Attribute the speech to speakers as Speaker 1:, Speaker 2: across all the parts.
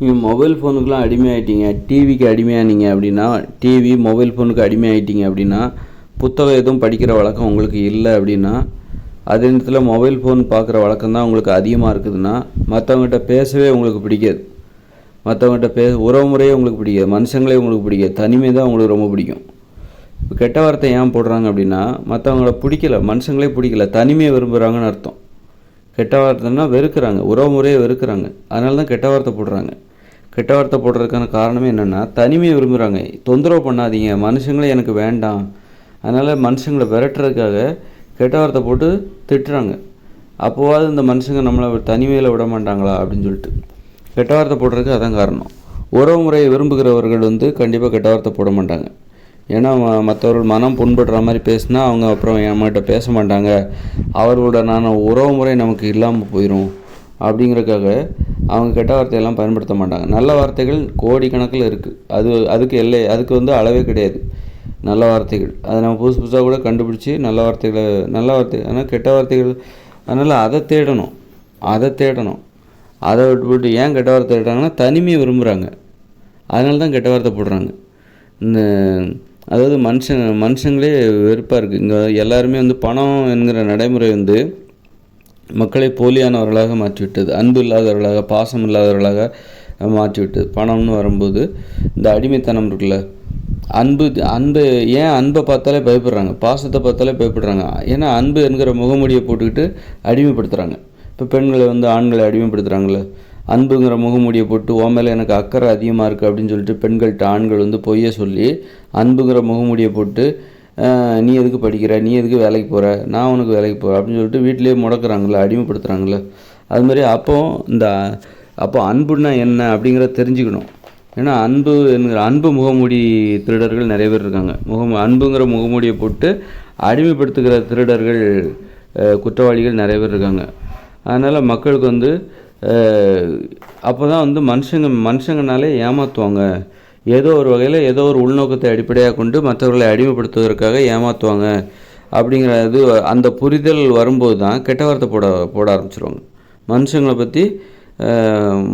Speaker 1: நீங்கள் மொபைல் ஃபோனுக்கெலாம் அடிமையாயிட்டீங்க. டிவிக்கு அடிமையானீங்க அப்படின்னா டிவி மொபைல் ஃபோனுக்கு அடிமையாயிட்டீங்க அப்படின்னா புத்தகம் எதுவும் படிக்கிற வழக்கம் உங்களுக்கு இல்லை அப்படின்னா அதே நேரத்தில் மொபைல் ஃபோன் பார்க்குற வழக்கம் தான் உங்களுக்கு அதிகமாக இருக்குதுன்னா மற்றவங்ககிட்ட பேசவே உங்களுக்கு பிடிக்காது. மற்றவங்ககிட்ட பே உறவு முறையே உங்களுக்கு பிடிக்காது. மனுஷங்களே உங்களுக்கு பிடிக்காது. தனிமை தான் உங்களுக்கு ரொம்ப பிடிக்கும். இப்போ கெட்ட வார்த்தை ஏன் போடுறாங்க அப்படின்னா மற்றவங்கள பிடிக்கல. மனுஷங்களே பிடிக்கல. தனிமையை விரும்புகிறாங்கன்னு அர்த்தம். கெட்ட வார்த்தைன்னா வெறுக்கிறாங்க. உறவு முறையை வெறுக்கிறாங்க. அதனால தான் கெட்ட வார்த்தை போடுறாங்க. கெட்ட வார்த்தை போடுறதுக்கான காரணமே என்னென்னா தனிமையை விரும்புகிறாங்க தொந்தரவு பண்ணாதீங்க. மனுஷங்களே எனக்கு வேண்டாம். அதனால் மனுஷங்களை விரட்டுறதுக்காக கெட்ட வார்த்தை போட்டு திட்டுறாங்க. அப்போவாது இந்த மனுஷங்க நம்மளை தனிமையில் விட மாட்டாங்களா அப்படின்னு சொல்லிட்டு. கெட்ட வார்த்தை போடுறதுக்கு அதான் காரணம். உறவு முறையை விரும்புகிறவர்கள் வந்து கண்டிப்பாக கெட்ட வார்த்தை போட மாட்டாங்க. ஏன்னா மற்றவர்கள் மனம் புண்படுற மாதிரி பேசினா அவங்க அப்புறம் நம்மகிட்ட பேச மாட்டாங்க. அவர்களுடனான உறவு முறை நமக்கு இல்லாமல் போயிடும் அப்படிங்கிறதுக்காக அவங்க கெட்ட வார்த்தையெல்லாம் பயன்படுத்த மாட்டாங்க. நல்ல வார்த்தைகள் கோடிக்கணக்கில் இருக்குது அது அதுக்கு எல்லை அதுக்கு வந்து அளவே கிடையாது. நல்ல வார்த்தைகள். அதை நம்ம புதுசு புதுசாக கூட கண்டுபிடிச்சி நல்ல வார்த்தைகளை நல்ல வார்த்தை ஆனால் கெட்ட வார்த்தைகள் அதனால் அதை தேடணும். அதை தேடணும். அதை விட்டுவிட்டு ஏன் கெட்ட வார்த்தை தேடுறாங்கன்னா தனிமையை விரும்புகிறாங்க அதனால தான் கெட்ட வார்த்தை போடுறாங்க. இந்த அதாவது மனுஷன் மனுஷங்களே வெறுப்பாக இருக்குது இங்கே எல்லாருமே வந்து பணம் என்கிற நடைமுறை வந்து மக்களை போலியானவர்களாக மாற்றிவிட்டது. அன்பு இல்லாதவர்களாக பாசம் இல்லாதவர்களாக மாற்றிவிட்டது. பணம்னு வரும்போது இந்த அடிமைத்தனம் இருக்குல்ல அன்பு அன்பு ஏன் அன்பை பார்த்தாலே பயப்படுறாங்க? பாசத்தை பார்த்தாலே பயப்படுறாங்க. ஏன்னா அன்பு என்கிற முகமூடியை போட்டுக்கிட்டு அடிமைப்படுத்துகிறாங்க இப்போ பெண்களை வந்து ஆண்களை அடிமைப்படுத்துகிறாங்களே அன்புங்கிற முகமூடியை போட்டு ஓ மேலே எனக்கு அக்கறை அதிகமாக இருக்குது அப்படின்னு சொல்லிட்டு பெண்கள்கிட்ட ஆண்கள் வந்து பொய்யை சொல்லி அன்புங்கிற முகமூடியை போட்டு நீ எதுக்கு படிக்கிற? நீ எதுக்கு வேலைக்கு போகிற நான் உனக்கு வேலைக்கு போகிறேன் அப்படின்னு சொல்லிட்டு வீட்டிலேயே முடக்கிறாங்களே அடிமைப்படுத்துகிறாங்களே அது மாதிரி அப்போ இந்த அப்போ அன்புன்னா என்ன அப்படிங்கிறத தெரிஞ்சுக்கணும். ஏன்னா அன்பு என்கிற அன்பு முகமூடி திருடர்கள் நிறைய பேர் இருக்காங்க. முகம் அன்புங்கிற முகமூடியை போட்டு அடிமைப்படுத்துகிற திருடர்கள் குற்றவாளிகள் நிறைய பேர் இருக்காங்க. அதனால் மக்களுக்கு வந்து அப்போ தான் வந்து மனுஷங்க மனுஷங்கனாலே ஏமாற்றுவாங்க ஏதோ ஒரு வகையில் ஏதோ ஒரு உள்நோக்கத்தை அடிப்படையாக கொண்டு மற்றவர்களை அடிமைப்படுத்துவதற்காக ஏமாற்றுவாங்க அப்படிங்கிற இது அந்த புரிதல் வரும்போது தான் கெட்ட வார்த்தை போட போட ஆரம்பிச்சிருவாங்க. மனுஷங்களை பற்றி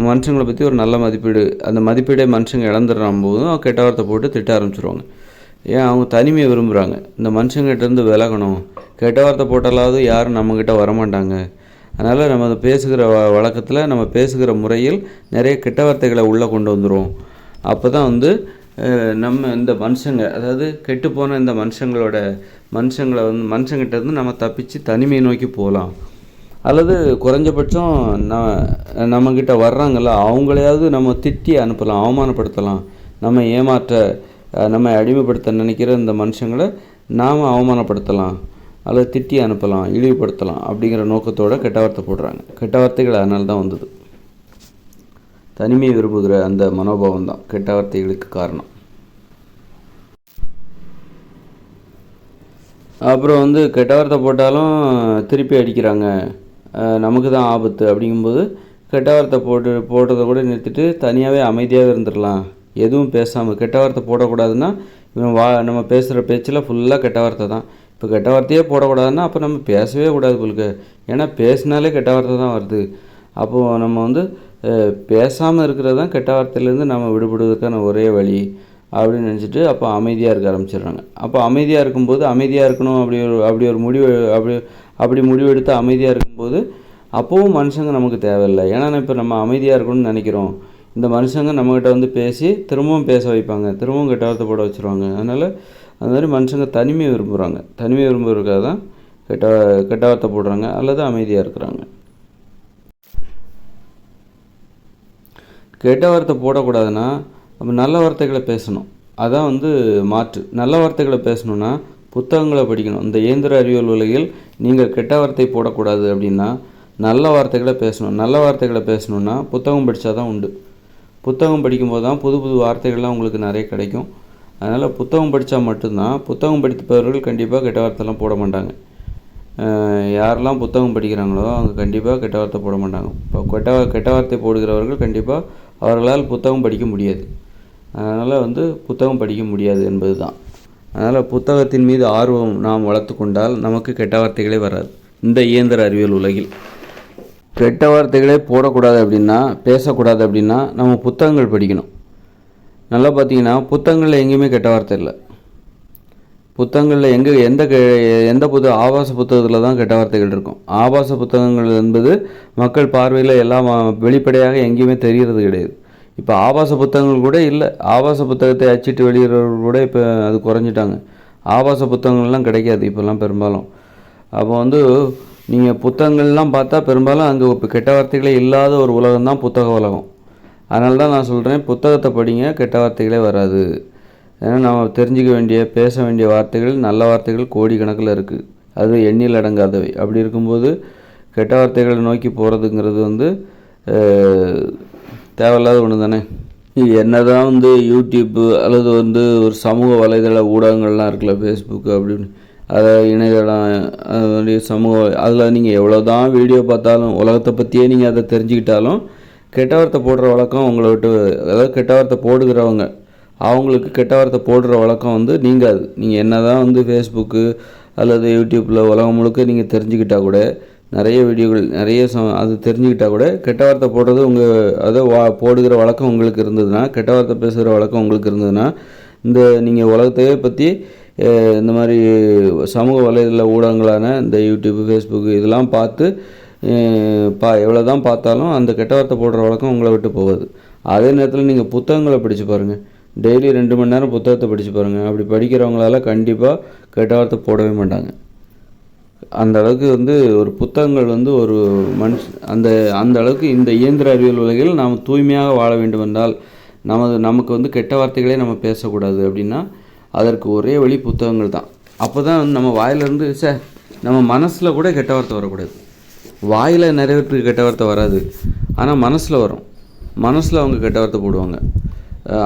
Speaker 1: மனுஷங்களை பற்றி ஒரு நல்ல மதிப்பீடு அந்த மதிப்பீடே மனுஷங்க இழந்துடுற போதும் கெட்ட வார்த்தை போட்டு திட்ட ஆரம்பிச்சிருவாங்க. ஏன் அவங்க தனிமையை விரும்புகிறாங்க இந்த மனுஷங்கிட்டேருந்து விலகணும். கெட்ட வார்த்தை போட்டாலாவது யாரும் நம்மக்கிட்ட வரமாட்டாங்க. அதனால் நம்ம அதை பேசுகிற வ வழக்கத்தில் நம்ம பேசுகிற முறையில் நிறைய கெட்ட வார்த்தைகளை உள்ளே கொண்டு வந்துடும் அப்போ தான் வந்து நம்ம இந்த மனுஷங்க அதாவது கெட்டுப்போன இந்த மனுஷங்களோட மனுஷங்களை வந்து மனுஷங்கிட்ட இருந்து நம்ம தப்பிச்சு தனிமையை நோக்கி போகலாம். அல்லது குறைஞ்சபட்சம் ந நம்மக்கிட்ட வர்றாங்கல்ல அவங்களையாவது நம்ம திட்டி அனுப்பலாம் அவமானப்படுத்தலாம். நம்ம ஏமாற்ற நம்ம அடிமைப்படுத்த நினைக்கிற இந்த மனுஷங்களை நாம் அவமானப்படுத்தலாம். அல்லது திட்டி அனுப்பலாம் இழிவுபடுத்தலாம் அப்படிங்கிற நோக்கத்தோடு கெட்ட வார்த்தை போடுறாங்க. கெட்ட வார்த்தைகள் அதனால தான் வந்தது. தனிமையை விரும்புகிற அந்த மனோபாவம் தான் கெட்ட வார்த்தைகளுக்கு காரணம். அப்புறம் வந்து கெட்ட வார்த்தை போட்டாலும் திருப்பி அடிக்கிறாங்க. நமக்கு தான் ஆபத்து அப்படிங்கும்போது கெட்ட வார்த்தை போட்டு போடுறதை கூட நிறுத்திட்டு தனியாகவே அமைதியாகவே இருந்துடலாம். எதுவும் பேசாமல் கெட்ட வார்த்தை போடக்கூடாதுன்னா இவன் வா நம்ம பேசுகிற பேச்சில் ஃபுல்லாக கெட்ட வார்த்தை தான். இப்போ கெட்ட வார்த்தையே போடக்கூடாதுன்னா அப்போ நம்ம பேசவே கூடாது உங்களுக்கு ஏன்னா பேசினாலே கெட்ட வார்த்தை தான் வருது. அப்போது நம்ம வந்து பேசாமல் இருக்கிறது தான் கெட்ட வார்த்தையிலேருந்து நம்ம விடுபடுவதற்கான ஒரே வழி அப்படின்னு நினச்சிட்டு அப்போ அமைதியாக இருக்க ஆரம்பிச்சிடுறாங்க. அப்போ அமைதியாக இருக்கும்போது அமைதியாக இருக்கணும் அப்படி ஒரு அப்படி ஒரு முடிவு அப்படி அப்படி முடிவெடுத்து அமைதியாக இருக்கும்போது அப்போவும் மனுஷங்க நமக்கு தேவையில்லை. ஏன்னா இப்போ நம்ம அமைதியாக இருக்கணும்னு நினைக்கிறோம். இந்த மனுஷங்க நம்மக்கிட்ட வந்து பேசி திரும்பவும் பேச வைப்பாங்க. திரும்பவும் கெட்ட வார்த்தை போட வச்சுருவாங்க. அதனால் அந்த மாதிரி மனுஷங்க தனிமையை விரும்புகிறாங்க தனிமையை விரும்புகிறதுக்காக தான் கெட்ட கெட்ட வார்த்தை போடுறாங்க. அல்லது அமைதியாக இருக்கிறாங்க. கெட்ட வார்த்தை போடக்கூடாதுன்னா நம்ம நல்ல வார்த்தைகளை பேசணும். அதான் வந்து மாற்று. நல்ல வார்த்தைகளை பேசணுன்னா புத்தகங்களை படிக்கணும். இந்த இயந்திர அறிவியல் உலகில் நீங்கள் கெட்ட வார்த்தை போடக்கூடாது அப்படின்னா நல்ல வார்த்தைகளை பேசணும். நல்ல வார்த்தைகளை பேசணுன்னா புத்தகம் படித்தா தான் உண்டு. புத்தகம் படிக்கும்போது தான் புது புது வார்த்தைகள்லாம் உங்களுக்கு நிறைய கிடைக்கும். அதனால் புத்தகம் படித்தா மட்டும்தான் புத்தகம் படிப்பவர்கள் கண்டிப்பாக கெட்ட வார்த்தைலாம் போட மாட்டாங்க. யாரெல்லாம் புத்தகம் படிக்கிறாங்களோ அவங்க கண்டிப்பாக கெட்ட வார்த்தை போட மாட்டாங்க. இப்போ கெட்ட கெட்ட வார்த்தை போடுகிறவர்கள் கண்டிப்பாக அவர்களால் புத்தகம் படிக்க முடியாது. அதனால் வந்து புத்தகம் படிக்க முடியாது என்பது தான் அதனால் புத்தகத்தின் மீது ஆர்வம் நாம் வளர்த்து கொண்டால் நமக்கு கெட்ட வார்த்தைகளே வராது. இந்த இயந்திர அறிவியல் உலகில். கெட்ட வார்த்தைகளே போடக்கூடாது அப்படின்னா பேசக்கூடாது அப்படின்னா நம்ம புத்தகங்கள் படிக்கணும். நல்லா பார்த்தீங்கன்னா புத்தகங்களில் எங்கேயுமே கெட்ட வார்த்தை இல்லை. புத்தகங்களில் எங்கே எந்த கெ எந்த புத்த ஆபாச புத்தகத்தில் தான் கெட்ட வார்த்தைகள் இருக்கும். ஆபாச புத்தகங்கள் என்பது மக்கள் பார்வையில் எல்லாம் வெளிப்படையாக எங்கேயுமே தெரிகிறது கிடையாது. இப்போ ஆபாச புத்தகங்கள் கூட இல்லை. ஆபாச புத்தகத்தை அச்சிட்டு வெளியிடுறவர்கள் கூட இப்போ அது குறைஞ்சிட்டாங்க. ஆபாச புத்தகங்கள்லாம் கிடைக்காது இப்போல்லாம் பெரும்பாலும். அப்போ வந்து நீங்கள் புத்தகங்கள்லாம் பார்த்தா பெரும்பாலும் அங்கே இப்போ கெட்ட வார்த்தைகளே இல்லாத ஒரு உலகம் தான் புத்தக உலகம். அதனால தான் நான் சொல்கிறேன் புத்தகத்தை படிங்க கெட்ட வார்த்தைகளே வராது. ஏன்னா நம்ம தெரிஞ்சுக்க வேண்டிய பேச வேண்டிய வார்த்தைகள் நல்ல வார்த்தைகள் கோடிக்கணக்கில் இருக்குது அது எண்ணில் அடங்காதவை. அப்படி இருக்கும்போது கெட்ட வார்த்தைகளை நோக்கி போகிறதுங்கிறது வந்து தேவையில்லாத ஒன்று தானே? என்ன தான் வந்து யூடியூப்பு அல்லது வந்து ஒரு சமூக வலைதள ஊடகங்கள்லாம் இருக்குல்ல ஃபேஸ்புக்கு அப்படின்னு. அதை இணையதளம் அது சமூக அதில் நீங்கள் எவ்வளோ தான் வீடியோ பார்த்தாலும் உலகத்தை பற்றியே நீங்கள் அதை தெரிஞ்சுக்கிட்டாலும் கெட்ட வார்த்தை போடுற வழக்கம் உங்களை விட்டு அதாவது கெட்ட வார்த்தை போடுகிறவங்க அவங்களுக்கு கெட்ட வார்த்தை போடுற வழக்கம் வந்து நீங்காது. நீங்கள் என்ன தான் வந்து ஃபேஸ்புக்கு அல்லது யூடியூப்பில் உலகம் முழுக்க நீங்கள் தெரிஞ்சுக்கிட்டால் கூட நிறைய வீடியோகள் நிறைய ச- அது தெரிஞ்சுக்கிட்டால் கூட கெட்ட வார்த்தை போடுறது உங்கள் அதை வா போடுகிற வழக்கம் உங்களுக்கு இருந்ததுன்னா கெட்ட வார்த்தை பேசுகிற வழக்கம் உங்களுக்கு இருந்ததுன்னா இந்த நீங்கள் உலகத்தையே பற்றி இந்த மாதிரி சமூக வலைதள ஊடகங்களான இந்த யூடியூப் ஃபேஸ்புக்கு இதெல்லாம் பார்த்து பா எவ்வளோ தான் பார்த்தாலும் அந்த கெட்ட வார்த்தை போடுற வழக்கம் உங்களை விட்டு போகாது. அதே நேரத்தில் நீங்கள் புத்தகங்களை படித்து பாருங்கள் டெய்லி ரெண்டு மணி நேரம் புத்தகத்தை படித்து பாருங்கள் அப்படி படிக்கிறவங்களால கண்டிப்பாக கெட்ட வார்த்தை போடவே மாட்டாங்க. அந்த அளவுக்கு வந்து ஒரு புத்தகங்கள் வந்து ஒரு மனுஷ அந்த அந்த அளவுக்கு இந்த இயந்திர அறிவியல் உலகில் நாம் தூய்மையாக வாழ வேண்டும் என்றால் நமது நமக்கு வந்து கெட்ட வார்த்தைகளே நம்ம பேசக்கூடாது அப்படின்னா அதற்கு ஒரே வழி புத்தகங்கள் தான். அப்போ தான் வந்து நம்ம வாயிலிருந்து சே நம்ம மனசில் கூட கெட்ட வார்த்தை வரக்கூடாது. வாயில் நிறைய பேருக்கு கெட்ட வார்த்தை வராது. ஆனால் மனசில் வரும். மனசில் அவங்க கெட்ட வார்த்தை போடுவாங்க.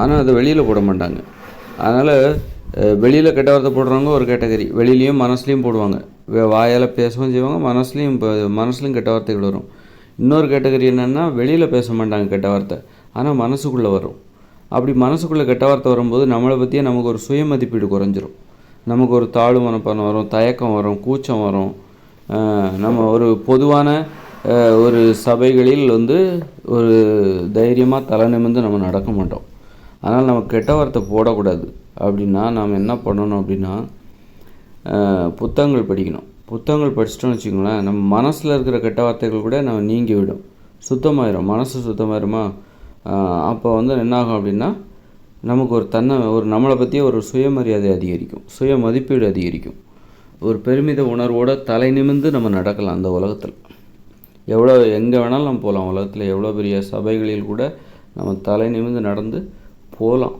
Speaker 1: ஆனால் அதை வெளியில் போட மாட்டாங்க. அதனால் வெளியில் கெட்ட வார்த்தை போடுறவங்க ஒரு கேட்டகரி. வெளியிலையும் மனசுலையும் போடுவாங்க. வாயால் பேசவும் செய்வாங்க மனசுலையும் இப்போ மனசுலையும் கெட்ட வார்த்தைகள் வரும். இன்னொரு கேட்டகரி என்னென்னா வெளியில் பேச மாட்டாங்க கெட்ட வார்த்தை. ஆனால் மனசுக்குள்ளே வரும். அப்படி மனசுக்குள்ளே கெட்ட வார்த்தை வரும்போது நம்மளை பற்றியே நமக்கு ஒரு சுய மதிப்பீடு குறைஞ்சிரும். நமக்கு ஒரு தாழ்வு மனப்பான்மை வரும் தயக்கம் வரும் கூச்சம் வரும். நம்ம ஒரு பொதுவான ஒரு சபைகளில் வந்து ஒரு தைரியமாக தலை நிமிர்ந்து நம்ம நடக்க மாட்டோம். அதனால் நம்ம கெட்ட வார்த்தை போடக்கூடாது. அப்படின்னா நாம் என்ன பண்ணணும் அப்படின்னா புத்தகங்கள் படிக்கணும். புத்தகங்கள் படிச்சிட்டோம்னு வச்சுக்கோங்களேன் நம்ம மனசில் இருக்கிற கெட்ட வார்த்தைகள் கூட நம்ம நீங்கி விடும் சுத்தமாயிரும். மனசு சுத்தமாயிருமா? அப்போ வந்து என்னாகும் அப்படின்னா நமக்கு ஒரு தன்னை ஒரு நம்மளை பற்றிய ஒரு சுயமரியாதை அதிகரிக்கும். சுய மதிப்பீடு அதிகரிக்கும். ஒரு பெருமித உணர்வோடு தலை நிமிர்ந்து நம்ம நடக்கலாம் அந்த உலகத்தில். எவ்வளோ எங்கே வேணாலும் நம்ம போகலாம். உலகத்தில் எவ்வளோ பெரிய சபைகளில் கூட நம்ம தலை நிமிர்ந்து நடந்து போகலாம்